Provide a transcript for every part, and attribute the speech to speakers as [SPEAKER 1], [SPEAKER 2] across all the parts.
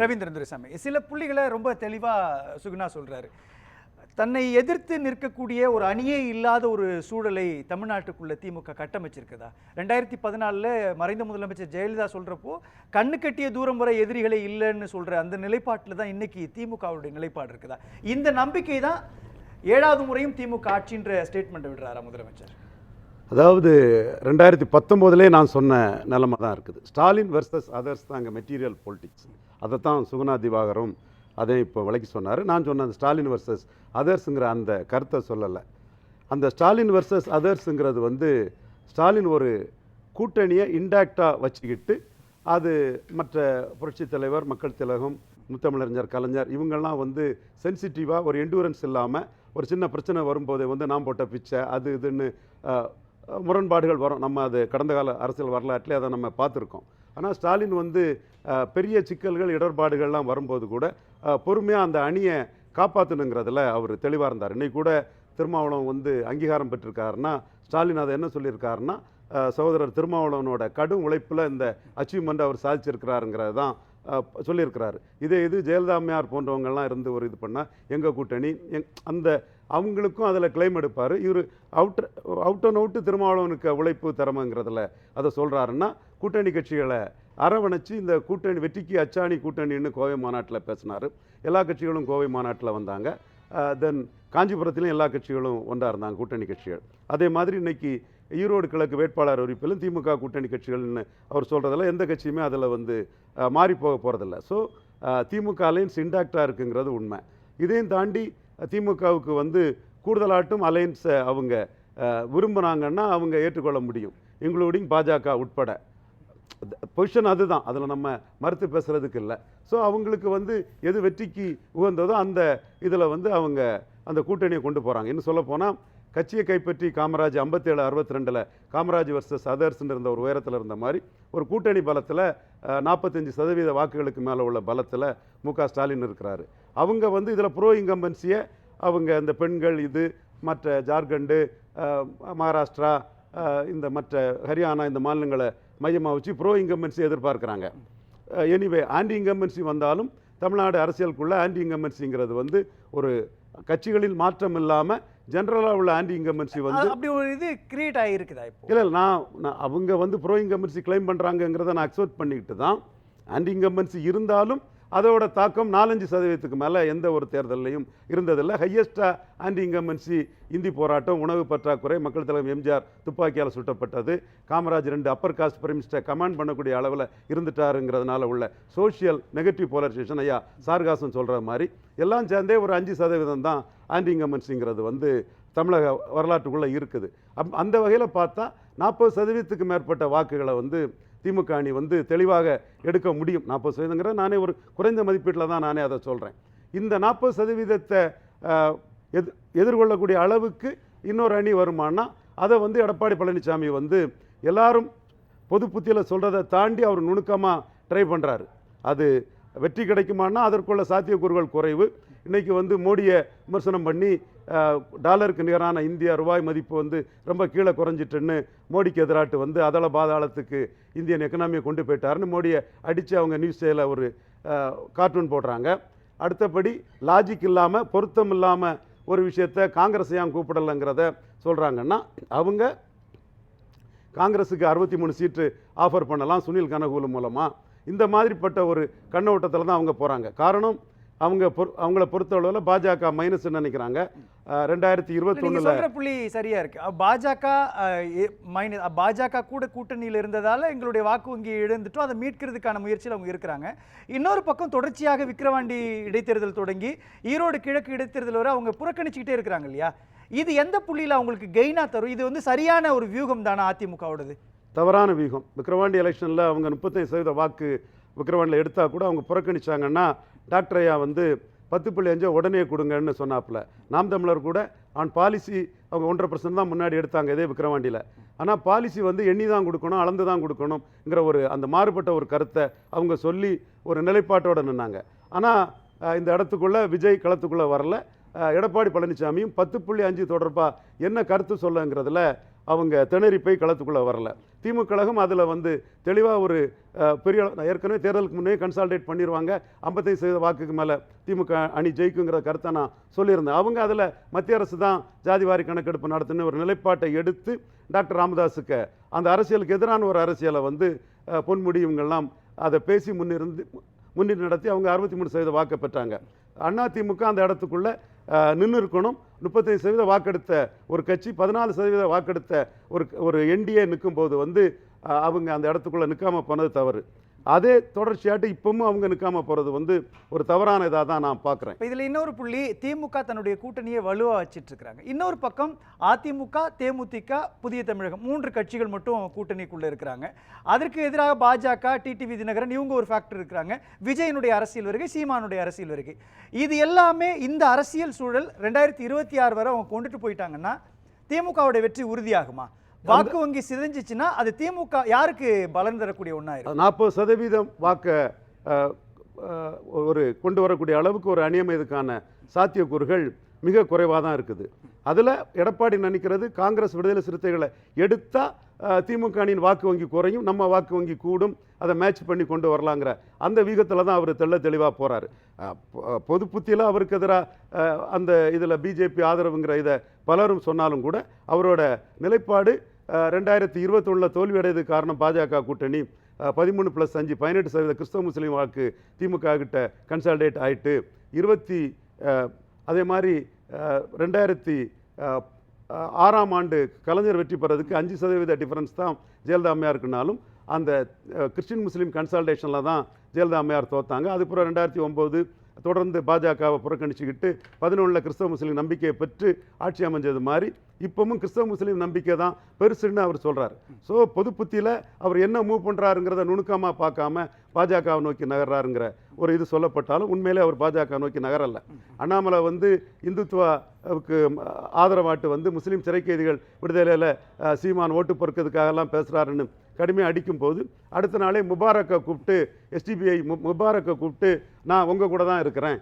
[SPEAKER 1] ரவீந்திரன் துரைசாமி சில புள்ளிகளை ரொம்ப தெளிவாக சுகுணா சொல்கிறாரு தன்னை எதிர்த்து நிற்கக்கூடிய ஒரு அணியே இல்லாத ஒரு சூழலை தமிழ்நாட்டுக்குள்ள திமுக கட்டமைச்சிருக்குதா? ரெண்டாயிரத்தி பதினாலில் மறைந்த முதலமைச்சர் ஜெயலலிதா சொல்றப்போ கண்ணு கட்டிய தூரம் வரை எதிரிகளே இல்லைன்னு சொல்கிற அந்த நிலைப்பாட்டில் தான் இன்னைக்கு திமுகவுடைய நிலைப்பாடு இருக்குதா? இந்த நம்பிக்கை தான் ஏழாவது முறையும் திமுக ஆட்சின்ற ஸ்டேட்மெண்ட் விடுறாரா முதலமைச்சர்?
[SPEAKER 2] அதாவது ரெண்டாயிரத்தி பத்தொம்போதுலே நான் சொன்ன நிலமை தான் இருக்குது. ஸ்டாலின் வர்சஸ் அதர்ஸ் தான் அங்கே மெட்டீரியல் பொலிட்டிக்ஸ் அதை தான் சுகுணா திவாகரும் அதை இப்போ விளக்கி சொன்னார். நான் சொன்ன அந்த ஸ்டாலின் வர்சஸ் அதர்ஸுங்கிற அந்த கருத்தை சொல்லலை. அந்த ஸ்டாலின் வெர்சஸ் அதர்ஸுங்கிறது வந்து ஸ்டாலின் ஒரு கூட்டணியை இன்டாக்டாக வச்சுக்கிட்டு அது மற்ற புரட்சி தலைவர் மக்கள் திலகம் முத்தமிழறிஞர் கலைஞர் இவங்கெல்லாம் வந்து சென்சிட்டிவாக ஒரு எண்டூரன்ஸ் இல்லாமல் ஒரு சின்ன பிரச்சனை வரும்போதே வந்து நாம் போட்ட பிச்சை அது இதுன்னு முரண்பாடுகள் வரும். நம்ம அது கடந்த கால அரசியல் வரலாற்றிலே அதை நம்ம பார்த்துருக்கோம். ஆனால் ஸ்டாலின் வந்து பெரிய சிக்கல்கள் இடர்பாடுகள்லாம் வரும்போது கூட பொறுமையாக அந்த அணியை காப்பாற்றணுங்கிறதுல அவர் தெளிவாக இருந்தார். இன்னைக்கு கூட திருமாவளவன் வந்து அங்கீகாரம் பெற்றிருக்காருன்னா ஸ்டாலின் அதை என்ன சொல்லியிருக்காருன்னா சகோதரர் திருமாவளவனோட கடும் உழைப்பில் இந்த அச்சீவ்மெண்ட் அவர் சாதிச்சிருக்கிறாருங்கிறது தான் சொல்லியிருக்கிறாரு. இதே இது ஜெயலலிதா அம்மையார் போன்றவங்கள்லாம் இருந்து ஒரு இது பண்ணால் எங்கள் கூட்டணி எங் அந்த அவங்களுக்கும் அதில் கிளைம் எடுப்பார். இவர் அவுட் அவுட் அண்ட் அவுட்டு திருமாவளவனுக்கு உழைப்பு திறமைங்கிறதுல அதை சொல்கிறாருன்னா கூட்டணி கட்சிகளை அரவணைச்சு இந்த கூட்டணி வெற்றிக்கு அச்சாணி கூட்டணின்னு கோவை மாநாட்டில் பேசினார். எல்லா கட்சிகளும் கோவை மாநாட்டில் வந்தாங்க. தென் காஞ்சிபுரத்திலும் எல்லா கட்சிகளும் ஒன்றாக இருந்தாங்க கூட்டணி கட்சிகள். அதே மாதிரி இன்னைக்கு ஈரோடு கிழக்கு வேட்பாளர் அறிவிப்பிலும் திமுக கூட்டணி கட்சிகள்னு அவர் சொல்கிறதெல்லாம் எந்த கட்சியுமே அதில் வந்து மாறி போக போகிறதில்ல ஸோ திமுக அலைன்ஸ் இன்டாக்டாக இருக்குங்கிறது உண்மை. இதையும் தாண்டி திமுகவுக்கு வந்து கூடுதலாட்டும் அலைன்ஸை அவங்க விரும்புகிறாங்கன்னா அவங்க ஏற்றுக்கொள்ள முடியும் இன்க்ளூடிங் பாஜக உட்பட. பொசிஷன் அதுதான். அதில் நம்ம மறுத்து பேசுகிறதுக்கு இல்லை. ஸோ அவங்களுக்கு வந்து எது வெற்றிக்கு உகந்ததோ அந்த இதில் வந்து அவங்க அந்த கூட்டணியை கொண்டு போகிறாங்க இன்னும் சொல்லப்போனால் கட்சியை கைப்பற்றி காமராஜ் ஐம்பத்தேழு அறுபத்தி ரெண்டில் காமராஜ் வர்சஸ் அதர்ஸ்ன்னு இருந்த ஒரு உயரத்தில் இருந்த மாதிரி ஒரு கூட்டணி பலத்தில் நாற்பத்தஞ்சு சதவீத வாக்குகளுக்கு மேலே உள்ள பலத்தில் மு க ஸ்டாலின் இருக்கிறாரு. அவங்க வந்து இதில் ப்ரோ இன்கம்பன்சியை அவங்க இந்த பெண்கள் இது மற்ற ஜார்க்கண்டு மகாராஷ்டிரா இந்த மற்ற ஹரியானா இந்த மாநிலங்களை மையமாக வச்சு ப்ரோ இன்கம்பன்சி எதிர்பார்க்குறாங்க. எனிவே ஆன்டி இன்கம்பன்சி வந்தாலும் தமிழ்நாடு அரசியலுக்குள்ளே ஆன்டி இன்கம்பன்சிங்கிறது வந்து ஒரு கட்சிகளில் மாற்றம் இல்லாமல் ஜென்ரலாக உள்ள ஆன்டி இன்கம்பன்சி வந்து
[SPEAKER 1] அப்படி ஒரு இது கிரியேட் ஆகிருக்குதா இப்போ?
[SPEAKER 2] இல்லை நான் அவங்க வந்து ப்ரோ இன்கம்பன்சி கிளைம் பண்ணுறாங்கங்கிறத நான் அக்செப்ட் பண்ணிக்கிட்டு தான் ஆன்டி இன்கம்பன்சி இருந்தாலும் அதோட தாக்கம் நாலஞ்சு சதவீதத்துக்கு மேலே எந்த ஒரு தேர்தல்லையும் இருந்ததில்லை. ஹையஸ்டாக ஆன்டி இன்கம்பன்சி இந்தி போராட்டம் உணவு பற்றாக்குறை மக்கள் தலைவர் எம்ஜிஆர் துப்பாக்கியால் சுட்டப்பட்டது. காமராஜ் ரெண்டு upper caste prime minister command பண்ணக்கூடிய அளவில் இருந்துட்டாருங்கிறதுனால உள்ள சோஷியல் நெகட்டிவ் போலரைசேஷன் ஐயா சார்காசன் சொல்கிற மாதிரி எல்லாம் சேர்ந்தே ஒரு அஞ்சு சதவீதம் தான் ஆன்டி இன்கம்பன்சிங்கிறது வந்து தமிழக வரலாற்றுக்குள்ளே இருக்குது. அப் அந்த வகையில் பார்த்தா நாற்பது சதவீதத்துக்கு மேற்பட்ட வாக்குகளை வந்து திமுக அணி வந்து தெளிவாக எடுக்க முடியும். நாற்பது சதவீதங்கிற நானே ஒரு குறைந்த மதிப்பீட்டில் தான் நானே அதை சொல்கிறேன் இந்த நாற்பது சதவீதத்தை எது எதிர்கொள்ளக்கூடிய அளவுக்கு இன்னொரு அணி வருமானா அதை வந்து எடப்பாடி பழனிசாமி வந்து எல்லாரும் பொது புத்தியில் சொல்கிறத தாண்டி அவர் நுணுக்கமாக ட்ரை பண்ணுறாரு அது வெற்றி கிடைக்குமானா அதற்குள்ள சாத்தியக்கூறுகள் குறைவு. இன்றைக்கி வந்து மோடியை விமர்சனம் பண்ணி டாலருக்கு நிகரான இந்திய ரூபாய் மதிப்பு வந்து ரொம்ப கீழே குறைஞ்சிட்டுன்னு மோடிக்கு எதிராட்டு வந்து அதள பாதாளத்துக்கு இந்தியன் எக்கனாமியை கொண்டு போயிட்டாருன்னு மோடியை அடித்து அவங்க நியூஸ் சேல ஒரு கார்ட்டூன் போடுறாங்க. அடுத்தபடி லாஜிக் இல்லாமல் பொருத்தம் இல்லாமல் ஒரு விஷயத்த காங்கிரஸ் ஏன் கூப்பிடலைங்கிறத சொல்கிறாங்கன்னா அவங்க காங்கிரஸுக்கு அறுபத்தி மூணு சீட்டு ஆஃபர் பண்ணலாம் சுனில் கனகூலு மூலமாக இந்த மாதிரிப்பட்ட ஒரு கண்ணோட்டத்தில் தான் அவங்க போகிறாங்க காரணம் அவங்க அவங்கள பொறுத்தளவில் பாஜக மைனஸ் நினைக்கிறாங்க. ரெண்டாயிரத்தி இருபத்தொன்னுல
[SPEAKER 1] புள்ளி சரியா இருக்கு. பாஜக மைனஸ் பாஜக கூட கூட்டணியில் இருந்ததால எங்களுடைய வாக்கு வங்கி இழந்துட்டோம். அதை மீட்கிறதுக்கான முயற்சியில் அவங்க இருக்கிறாங்க. இன்னொரு பக்கம் தொடர்ச்சியாக விக்கிரவாண்டி இடைத்தேர்தல் தொடங்கி ஈரோடு கிழக்கு இடைத்தேர்தல் வரை அவங்க புறக்கணிச்சுக்கிட்டே இருக்கிறாங்க இல்லையா? இது எந்த புள்ளியில் அவங்களுக்கு கெயினா தரும்? இது வந்து சரியான ஒரு வியூகம் தானே அதிமுகவோடது?
[SPEAKER 2] தவறான வியூகம். விக்கிரவாண்டி எலெக்ஷனில் அவங்க முப்பத்தைந்து சதவீத வாக்கு விக்கிரவாண்டியில் எடுத்தால் கூட அவங்க புறக்கணிச்சாங்கன்னா டாக்டர் ஐயா வந்து பத்து புள்ளி அஞ்சு உடனே கொடுங்கன்னு சொன்னாப்புல. நாம் தமிழர் கூட ஆன் பாலிசி அவங்க ஒன்றரை பர்சன்ட் தான் முன்னாடி எடுத்தாங்க இதே விக்கிரவாண்டியில். ஆனால் பாலிசி வந்து எண்ணி தான் கொடுக்கணும் அளந்து தான் கொடுக்கணுங்கிற ஒரு அந்த மாறுபட்ட ஒரு கருத்தை அவங்க சொல்லி ஒரு நிலைப்பாட்டோட நின்னாங்க. ஆனால் இந்த இடத்துக்குள்ளே விஜய் களத்துக்குள்ளே வரல. எடப்பாடி பழனிசாமியும் பத்து புள்ளி அஞ்சு தொடர்பாக என்ன கருத்து சொல்லுங்கிறதுல அவங்க திணறி போய் களத்துக்குள்ளே வரல. திமுக கழகம் அதில் வந்து தெளிவாக ஒரு பெரிய ஏற்கனவே தேர்தலுக்கு முன்னே கன்சால்டேட் பண்ணிடுவாங்க ஐம்பத்தைந்து சதவீத வாக்குக்கு மேலே திமுக அணி ஜெயிக்குங்கிற கருத்தை நான் சொல்லியிருந்தேன். அவங்க அதில் மத்திய அரசு தான் ஜாதிவாரி கணக்கெடுப்பு நடத்தின ஒரு நிலைப்பாட்டை எடுத்து டாக்டர் ராமதாஸுக்கு அந்த அரசியலுக்கு எதிரான ஒரு அரசியலை வந்து பொன்முடி இவங்கெல்லாம் அதை பேசி முன்னிருந்து முன்னிட்டு நடத்தி அவங்க அறுபத்தி மூணு சதவீத வாக்கை பெற்றாங்க. அண்ணா திமுக அந்த இடத்துக்குள்ளே நின்று இருக்கணும் முப்பத்தைந்து சதவீத வாக்கெடுத்த ஒரு கட்சி பதினாலு சதவீத வாக்கெடுத்த ஒரு ஒரு என்டிஏ நிற்கும் போது வந்து அவங்க அந்த இடத்துக்குள்ளே நிற்காம போனது தவறு. அதே தொடர்ச்சியாட்டு இப்பவும் அவங்க நிற்காம போறது வந்து ஒரு தவறான இதாக தான் நான் பார்க்குறேன்
[SPEAKER 1] இதில் இன்னொரு புள்ளி திமுக தன்னுடைய கூட்டணியை வலுவாக வச்சுட்டு இருக்கிறாங்க இன்னொரு பக்கம் அதிமுக தேமுதிக புதிய தமிழகம் மூன்று கட்சிகள் மட்டும் கூட்டணிக்குள்ள இருக்கிறாங்க. அதற்கு எதிராக பாஜக டிடிவி தினகரன் இவங்க ஒரு ஃபேக்டர் இருக்கிறாங்க. விஜயனுடைய அரசியல் வருகை சீமானுடைய அரசியல் வருகை. இது எல்லாமே இந்த அரசியல் சூழல் ரெண்டாயிரத்தி இருபத்தி ஆறு வரை அவங்க கொண்டுட்டு போயிட்டாங்கன்னா திமுகவுடைய வெற்றி உறுதியாகுமா? வாக்கு வங்கி சிதைஞ்சிச்சுன்னா அது திமுக யாருக்கு பலன் தரக்கூடிய ஒன்றா
[SPEAKER 2] நாற்பது சதவீதம் வாக்கை ஒரு கொண்டு வரக்கூடிய அளவுக்கு ஒரு அநியமயத்துக்கான சாத்தியக்கூறுகள் மிக குறைவாக தான் இருக்குது. அதில் எடப்பாடி நினைக்கிறது காங்கிரஸ் விடுதலை சிறுத்தைகளை எடுத்தால் திமுக அணியின் வாக்கு வங்கி குறையும் நம்ம வாக்கு வங்கி கூடும் அதை மேட்ச் பண்ணி கொண்டு வரலாங்கிற அந்த வீகத்தில் தான் அவர் தெள்ள தெளிவாக போகிறாரு பொது புத்தியில் அவருக்கு எதிராக அந்த இதில் பிஜேபி ஆதரவுங்கிற இதை பலரும் சொன்னாலும் கூட அவரோட நிலைப்பாடு ரெண்டாயிரத்தி இருபத்தொன்னில் தோல்வி அடையதுக்கு காரணம் பாஜக கூட்டணி. பதிமூணு ப்ளஸ் அஞ்சு பதினெட்டு சதவீத கிறிஸ்தவ முஸ்லீம் வாக்கு திமுக கிட்ட கன்சால்டேட் ஆயிட்டு இருபத்தி அதே மாதிரி ரெண்டாயிரத்தி ஆறாம் ஆண்டு கலைஞர் வெற்றி பெறதுக்கு அஞ்சு சதவீத டிஃபரன்ஸ் தான் ஜெயலலிதா அம்மையாருக்குனாலும் அந்த கிறிஸ்டின் முஸ்லீம் கன்சல்டேஷனில் தான் ஜெயலலிதா அம்மையார் தோத்தாங்க. அதுக்கப்புறம் ரெண்டாயிரத்தி ஒம்பது தொடர்ந்து பாஜகவை புறக்கணிச்சுக்கிட்டு பதினொன்றில் கிறிஸ்தவ முஸ்லீம் நம்பிக்கையை பெற்று ஆட்சி அமைஞ்சது மாதிரி இப்பவும் கிறிஸ்தவ முஸ்லீம் நம்பிக்கை தான். பெருசுன்னு அவர் சொல்கிறார் ஸோ பொது புத்தியில் அவர் என்ன மூவ் பண்ணுறாருங்கிறத நுணுக்கமாக பார்க்காம பாஜகவை நோக்கி நகர்றாருங்கிற ஒரு இது சொல்லப்பட்டாலும் உண்மையிலே அவர் பாஜக நோக்கி நகரல. அண்ணாமலை வந்து இந்துத்துவாவுக்கு ஆதரவாட்டு வந்து முஸ்லீம் சிறை கைதிகள் விடுதலையில் சீமான் ஓட்டு பொறுக்கிறதுக்காகலாம் பேசுகிறாருன்னு கடுமையாக அடிக்கும் போது அடுத்த நாளே முபாரக்கை கூப்பிட்டு எஸ்டிபிஐ மு முபாரக்கை கூப்பிட்டு நான் உங்கள் கூட தான் இருக்கிறேன்.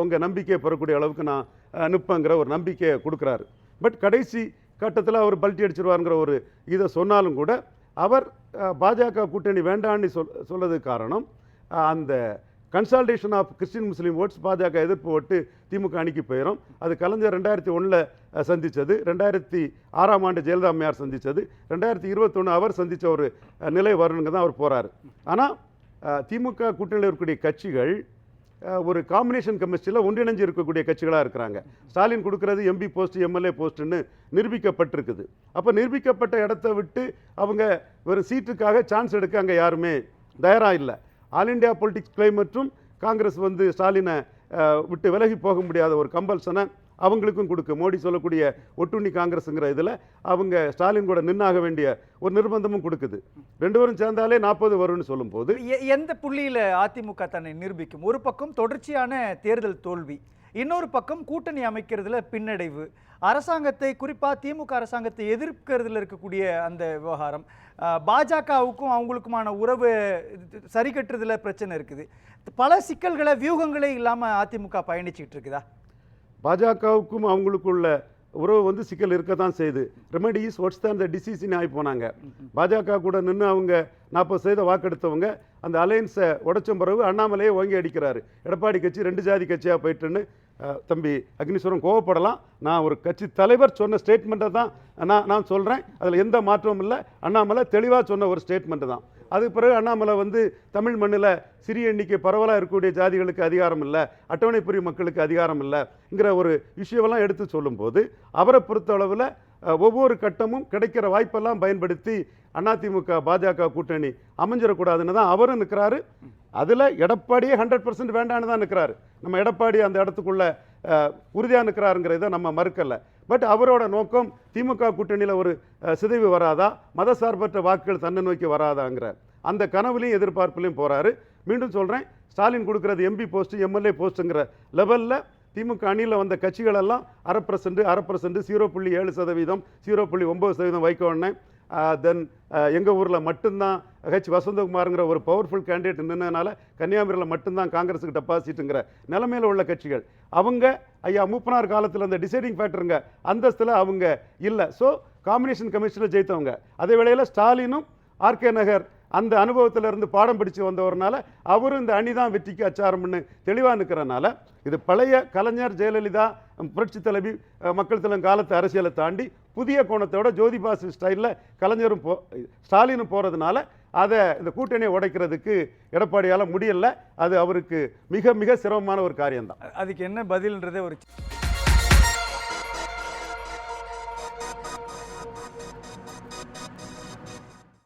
[SPEAKER 2] உங்கள் நம்பிக்கையை பெறக்கூடிய அளவுக்கு நான் அஹ், நிற்பேங்கிற ஒரு நம்பிக்கையை கொடுக்குறாரு. பட் கடைசி கட்டத்தில் அவர் பல்ட்டி அடிச்சிருவாருங்கிற ஒரு இதை சொன்னாலும் கூட அவர் பாஜக கூட்டணி வேண்டான்னு சொல் சொல்லதுக்கு காரணம் அந்த consultation of Christian Muslim votes பாஜக எதிர்ப்பு ஓட்டு திமுக அணிக்கு போயிடும் அது கலைஞர் ரெண்டாயிரத்தி ஒன்றில் சந்தித்தது ரெண்டாயிரத்தி ஆறாம் ஆண்டு ஜெயலலிதா அம்மையார் சந்தித்தது ரெண்டாயிரத்தி இருபத்தொன்று அவர் சந்தித்த ஒரு நிலை வரணுங்க தான் அவர் போகிறார் ஆனால் திமுக கூட்டணியில் இருக்கக்கூடிய கட்சிகள் ஒரு காம்பினேஷன் கெமிஸ்ட்ரியில் ஒன்றிணைஞ்சு இருக்கக்கூடிய கட்சிகளாக இருக்கிறாங்க. ஸ்டாலின் கொடுக்குறது எம்பி போஸ்ட் எம்எல்ஏ போஸ்ட்டுன்னு நிரூபிக்கப்பட்டிருக்குது. அப்போ நிரூபிக்கப்பட்ட இடத்த விட்டு அவங்க ஒரு சீட்டுக்காக சான்ஸ் எடுக்க அங்கே யாருமே தயாராக இல்லை. ஆல் இண்டியா பொலிட்டிக்ஸ் கிளைமேட்டும் காங்கிரஸ் வந்து ஸ்டாலினை விட்டு விலகி போக முடியாத ஒரு கம்பல்சனை அவங்களுக்கும் கொடுக்க. மோடி சொல்லக்கூடிய ஒட்டுண்ணி காங்கிரஸுங்கிற இதில் அவங்க ஸ்டாலின் கூட நின்னாக வேண்டிய ஒரு நிர்பந்தமும் கொடுக்குது. ரெண்டு பேரும் சேர்ந்தாலே நாற்பது வரும்னு சொல்லும்போது
[SPEAKER 1] எ- எந்த புள்ளியில் அதிமுக தன்னை நிரூபிக்கும்? ஒரு பக்கம் தொடர்ச்சியான தேர்தல் தோல்வி இன்னொரு பக்கம் கூட்டணி அமைக்கிறதுல பின்னடைவு. அரசாங்கத்தை குறிப்பா திமுக அரசாங்கத்தை எதிர்க்கிறதுல இருக்கக்கூடிய அந்த விவகாரம் பாஜகவுக்கும் அவங்களுக்குமான உறவு இது- சரி கட்டுறதுல பிரச்சனை இருக்குது. பல சிக்கல்களை வியூகங்களே இல்லாம அதிமுக பயணிச்சுட்டு இருக்குதா?
[SPEAKER 2] பாஜகவுக்கும் அவங்களுக்குள்ள உறவு வந்து சிக்கல் இருக்க தான் செய்யுது ரெமடிஸ் வாட்ஸ் தான் இந்த டிசிஷன் ஆகி போனாங்க. பாஜக கூட நின்று அவங்க நாற்பது சதவீத வாக்கெடுத்தவங்க அந்த அலையன்ஸை உடச்ச பிறகு அண்ணாமலையே ஓங்கி அடிக்கிறாரு. எடப்பாடி கட்சி ரெண்டு ஜாதி கட்சியாக போயிட்டுன்னு தம்பி அக்னீஸ்வரன் கோவப்படலாம். நான் ஒரு கட்சி தலைவர் சொன்ன ஸ்டேட்மெண்ட்டை தான் நான் நான் சொல்கிறேன் அதில் எந்த மாற்றமும் இல்லை. அண்ணாமலை தெளிவாக சொன்ன ஒரு ஸ்டேட்மெண்ட்டு தான். அதுக்கு பிறகு அண்ணாமலை வந்து தமிழ் மண்ணில் சிறிய எண்ணிக்கை பரவலாக இருக்கக்கூடிய ஜாதிகளுக்கு அதிகாரம் இல்லை அட்டவணை மக்களுக்கு அதிகாரம் இல்லைங்கிற ஒரு விஷயமெல்லாம் எடுத்து சொல்லும்போது அவரை பொறுத்தளவில் அளவில் ஒவ்வொரு கட்டமும் கிடைக்கிற வாய்ப்பெல்லாம் பயன்படுத்தி அதிமுக பாஜக கூட்டணி அமைஞ்சிடக்கூடாதுன்னு தான் அவரும் நிற்கிறாரு. அதில் எடப்பாடியே ஹண்ட்ரட் பர்சன்ட் வேண்டான்னு தான் நிற்கிறாரு. நம்ம எடப்பாடி அந்த இடத்துக்குள்ளே உறுதியாக நிற்கிறாருங்கிறத நம்ம மறுக்கலை. பட் அவரோட நோக்கம் திமுக கூட்டணியில் ஒரு சிதைவு வராதா? மதசார்பற்ற வாக்குகள் தன்னை நோக்கி வராதாங்கிற. அந்த கனவுலையும் எதிர்பார்ப்புலையும் போகிறாரு மீண்டும் சொல்கிறேன் ஸ்டாலின் கொடுக்குறது எம்பி போஸ்ட்டு எம்எல்ஏ போஸ்ட்டுங்கிற லெவலில் திமுக அணியில் வந்த கட்சிகளெல்லாம் அரை பர்சன்ட் அரை பர்சன்ட் ஜீரோ புள்ளி ஏழு சதவீதம் ஜீரோ புள்ளி ஒம்பது சதவீதம் வைக்கோன்னு தென் எங்கள் ஊரில் மட்டும்தான் ஹெச் வசந்தகுமாருங்கிற ஒரு பவர்ஃபுல் கேண்டிடேட் நின்றதுனால கன்னியாகுமரியில் மட்டும்தான் காங்கிரஸுக்கு டெபாசிட்டுங்கிற நிலமையில் உள்ள கட்சிகள். அவங்க ஐயா மூப்பனார் காலத்தில் அந்த டிசைடிங் ஃபேக்டருங்க அந்தஸ்தில் அவங்க இல்லை. ஸோ காம்பினேஷன் கமிஷனில் ஜெயித்தவங்க. அதே வேளையில் ஸ்டாலினும் ஆர்கே நகர் அந்த அனுபவத்திலிருந்து பாடம் படித்து வந்தவர்னால அவரும் இந்த அணிதான் வெற்றிக்கு அச்சாரம்னு தெளிவாக நிற்கிறனால இது பழைய கலைஞர் ஜெயலலிதா புரட்சி தலைவி மக்கள் தலைவர் காலத்து அரசியலை தாண்டி புதிய கோணத்தோட ஜோதிபாசு ஸ்டைலில் கலைஞரும் போ ஸ்டாலினும் போகிறதுனால அதை இந்த கூட்டணியை உடைக்கிறதுக்கு எடப்பாடியால் முடியல. அது அவருக்கு மிக மிக சிரமமான ஒரு காரியம்தான்.
[SPEAKER 1] அதுக்கு என்ன பதில்ன்றதே ஒரு